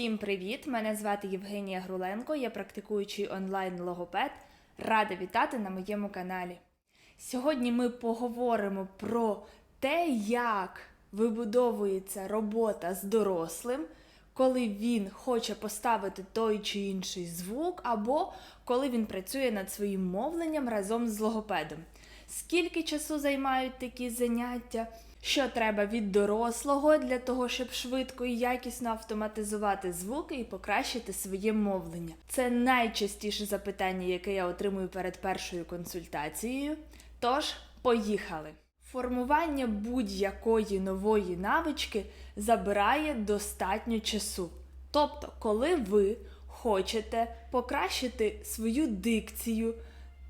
Всім привіт! Мене звати Євгенія Груленко, я практикуючий онлайн-логопед. Рада вітати на моєму каналі. Сьогодні ми поговоримо про те, як вибудовується робота з дорослим, коли він хоче поставити той чи інший звук, або коли він працює над своїм мовленням разом з логопедом. Скільки часу займають такі заняття? Що треба від дорослого для того, щоб швидко і якісно автоматизувати звуки і покращити своє мовлення? Це найчастіше запитання, яке я отримую перед першою консультацією. Тож, поїхали! Формування будь-якої нової навички забирає достатньо часу. Тобто, коли ви хочете покращити свою дикцію,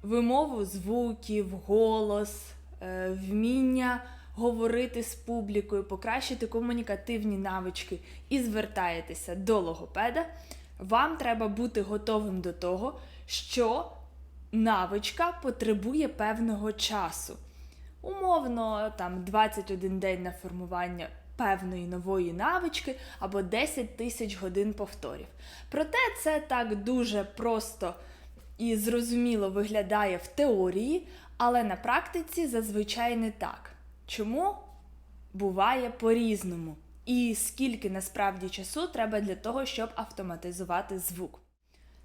вимову звуків, голос, е, вміння говорити з публікою, покращити комунікативні навички і звертаєтеся до логопеда, вам треба бути готовим до того, що навичка потребує певного часу. Умовно, там 21 день на формування певної нової навички або 10 тисяч годин повторів. Проте це так дуже просто і зрозуміло виглядає в теорії, але на практиці зазвичай не так. Чому буває по-різному? І скільки насправді часу треба для того, щоб автоматизувати звук?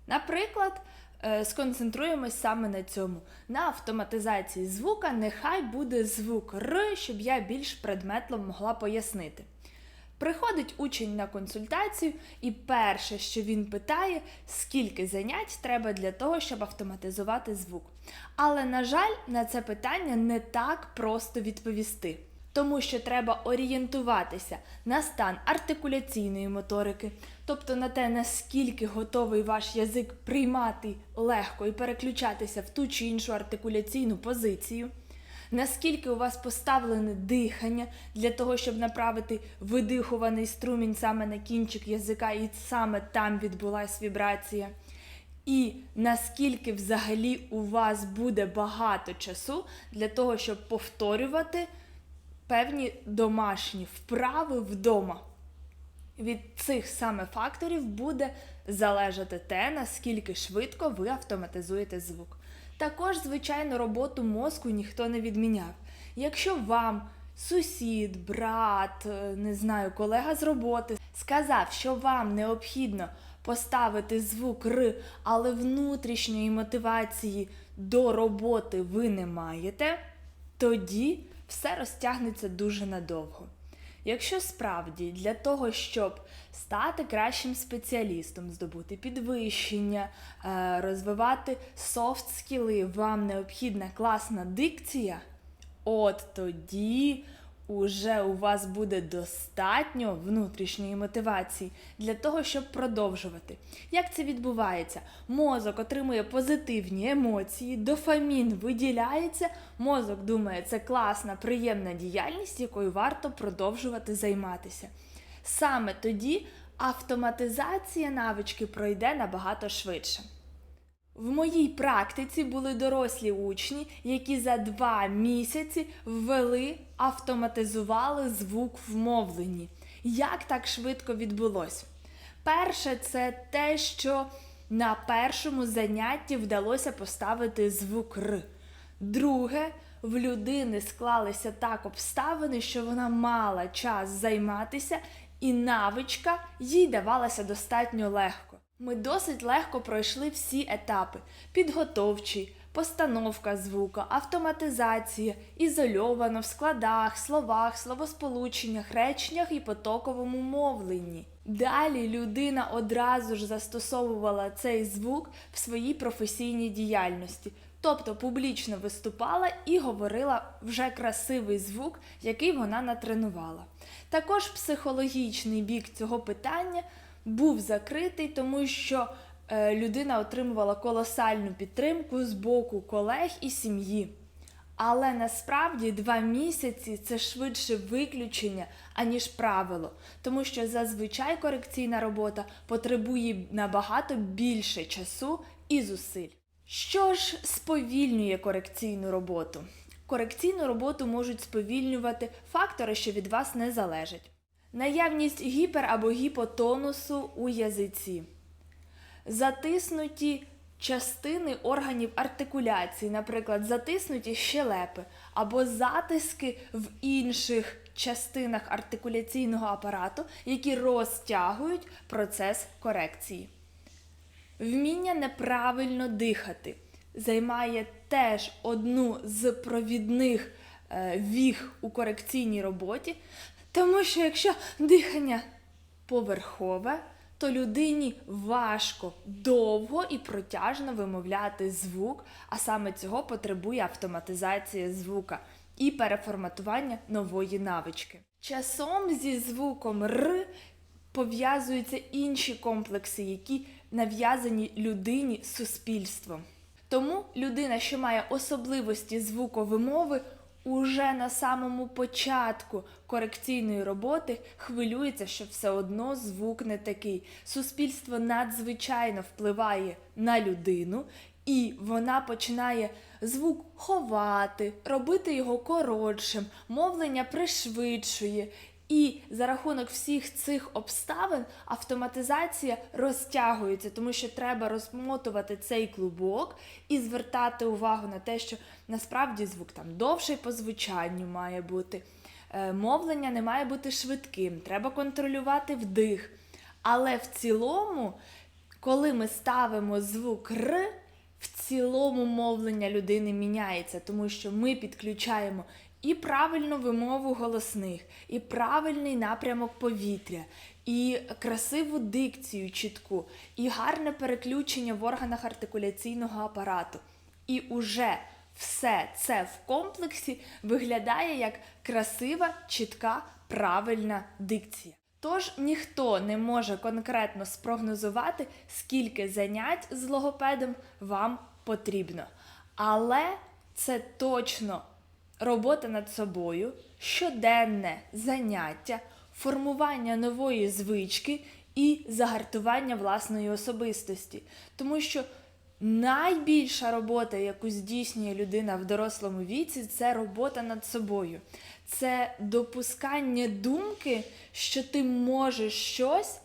Наприклад, е, сконцентруємось саме на цьому. На автоматизації звука нехай буде звук Р, щоб я більш предметно могла пояснити. Приходить учень на консультацію, і перше, що він питає, скільки занять треба для того, щоб автоматизувати звук. Але, на жаль, на це питання не так просто відповісти. Тому що треба орієнтуватися на стан артикуляційної моторики, тобто на те, наскільки готовий ваш язик приймати легко і переключатися в ту чи іншу артикуляційну позицію наскільки у вас поставлене дихання для того, щоб направити видихуваний струмінь саме на кінчик язика, і саме там відбулась вібрація. І наскільки взагалі у вас буде багато часу для того, щоб повторювати певні домашні вправи вдома. Від цих саме факторів буде залежати те, наскільки швидко ви автоматизуєте звук. Також, звичайно, роботу мозку ніхто не відміняв. Якщо вам сусід, брат, е, не знаю, колега з роботи сказав, що вам необхідно поставити звук Р, але внутрішньої мотивації до роботи ви не маєте, тоді все розтягнеться дуже надовго. Якщо справді для того, щоб стати кращим спеціалістом, здобути підвищення, е, розвивати софт скіли, вам необхідна класна дикція, от тоді уже у вас буде достатньо внутрішньої мотивації для того, щоб продовжувати. Як це відбувається? Мозок отримує позитивні емоції, дофамін виділяється, мозок думає, це класна, приємна діяльність, якою варто продовжувати займатися. Саме тоді автоматизація навички пройде набагато швидше. В моїй практиці були дорослі учні, які за два місяці ввели, автоматизували звук в мовленні. Як так швидко відбулося? Перше, це те, що на першому занятті вдалося поставити звук Р. Друге, в людини склалися так обставини, що вона мала час займатися, і навичка їй давалася достатньо легко. Ми досить легко пройшли всі етапи: підготовчий, постановка звука, автоматизація, ізольовано в складах, словах, словосполученнях, реченнях і потоковому мовленні. Далі людина одразу ж застосовувала цей звук в своїй професійній діяльності, тобто публічно виступала і говорила вже красивий звук, який вона натренувала. Також психологічний бік цього питання був закритий, тому що е, людина отримувала колосальну підтримку з боку колег і сім'ї. Але насправді два місяці це швидше виключення, аніж правило, тому що зазвичай корекційна робота потребує набагато більше часу і зусиль. Що ж сповільнює корекційну роботу? Корекційну роботу можуть сповільнювати фактори, що від вас не залежать. Наявність гіпер або гіпотонусу у язиці, затиснуті частини органів артикуляції, наприклад, затиснуті щелепи або затиски в інших частинах артикуляційного апарату, які розтягують процес корекції. Вміння неправильно дихати займає теж одну з провідних віг у корекційній роботі, тому що якщо дихання поверхове, то людині важко довго і протяжно вимовляти звук, а саме цього потребує автоматизація звука і переформатування нової навички. Часом зі звуком Р пов'язуються інші комплекси, які нав'язані людині суспільством. Тому людина, що має особливості звуковимови, уже на самому початку корекційної роботи хвилюється, що все одно звук не такий. Суспільство надзвичайно впливає на людину, і вона починає звук ховати, робити його коротшим, мовлення пришвидшує. І за рахунок всіх цих обставин автоматизація розтягується, тому що треба розмотувати цей клубок і звертати увагу на те, що насправді звук там довший по звучанню має бути. Е, Мовлення не має бути швидким, треба контролювати вдих. Але в цілому, коли ми ставимо звук Р, в цілому мовлення людини міняється, тому що ми підключаємо і правильну вимову голосних, і правильний напрямок повітря, і красиву дикцію чітку, і гарне переключення в органах артикуляційного апарату. І уже все це в комплексі виглядає як красива, чітка, правильна дикція. Тож ніхто не може конкретно спрогнозувати, скільки занять з логопедом вам потрібно. Але це точно робота над собою, щоденне заняття, формування нової звички і загартування власної особистості. Тому що найбільша робота, яку здійснює людина в дорослому віці, це робота над собою. Це допускання думки, що ти можеш щось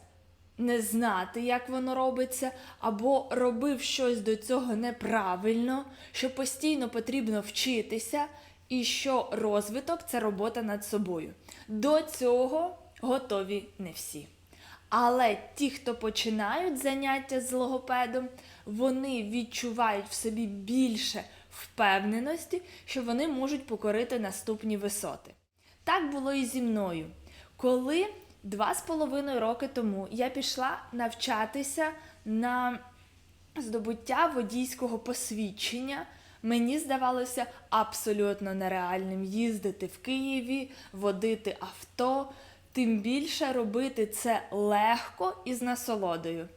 не знати, як воно робиться, або робив щось до цього неправильно, що постійно потрібно вчитися, і що розвиток це робота над собою. До цього готові не всі. Але ті, хто починають заняття з логопедом, вони відчувають в собі більше впевненості, що вони можуть покорити наступні висоти. Так було і зі мною. Коли два з половиною роки тому я пішла навчатися на здобуття водійського посвідчення, мені здавалося абсолютно нереальним їздити в Києві, водити авто, тим більше робити це легко і з насолодою.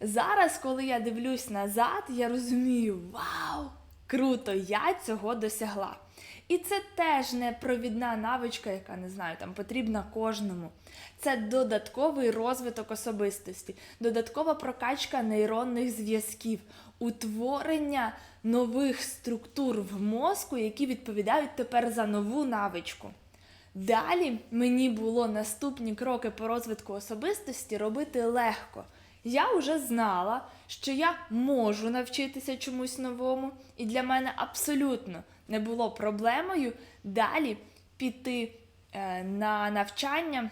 Зараз, коли я дивлюсь назад, я розумію, вау! Круто, я цього досягла. І це теж не провідна навичка, яка не знаю, там потрібна кожному. Це додатковий розвиток особистості, додаткова прокачка нейронних зв'язків, утворення нових структур в мозку, які відповідають тепер за нову навичку. Далі мені було наступні кроки по розвитку особистості робити легко. Я вже знала, що я можу навчитися чомусь новому, і для мене абсолютно не було проблемою далі піти е, на навчання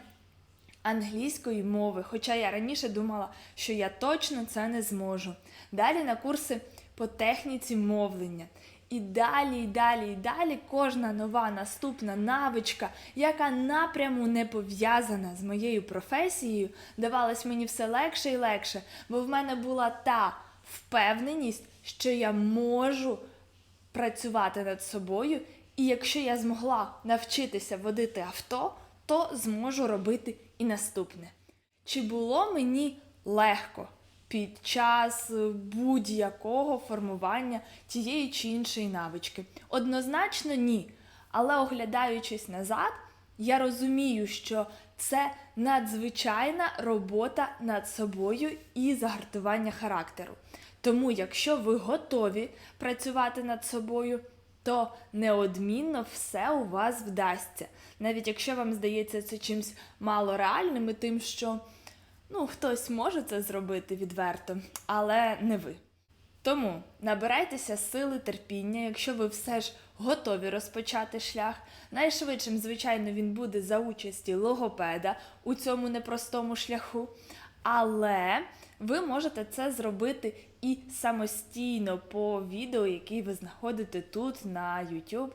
англійської мови. Хоча я раніше думала, що я точно це не зможу. Далі на курси по техніці мовлення. І далі, і далі, і далі кожна нова наступна навичка, яка напряму не пов'язана з моєю професією, давалась мені все легше і легше, бо в мене була та впевненість, що я можу працювати над собою, і якщо я змогла навчитися водити авто, то зможу робити і наступне. Чи було мені легко? Під час будь-якого формування тієї чи іншої навички? Однозначно ні. Але оглядаючись назад, я розумію, що це надзвичайна робота над собою і загартування характеру. Тому, якщо ви готові працювати над собою, то неодмінно все у вас вдасться. Навіть якщо вам здається це чимось малореальним і тим, що ну, хтось може це зробити відверто, але не ви. Тому набирайтеся сили терпіння, якщо ви все ж готові розпочати шлях. Найшвидшим, звичайно, він буде за участі логопеда у цьому непростому шляху. Але ви можете це зробити і самостійно по відео, які ви знаходите тут на YouTube.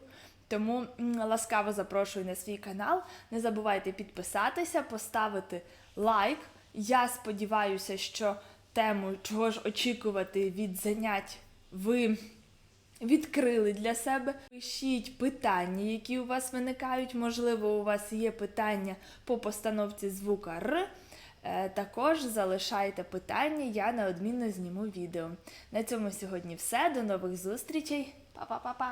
Тому ласкаво запрошую на свій канал. Не забувайте підписатися, поставити лайк. Я сподіваюся, що тему чого ж очікувати від занять ви відкрили для себе. Пишіть питання, які у вас виникають. Можливо, у вас є питання по постановці звука Р. Е, Також залишайте питання, я неодмінно зніму відео. На цьому сьогодні все. До нових зустрічей. Па-па-па-па!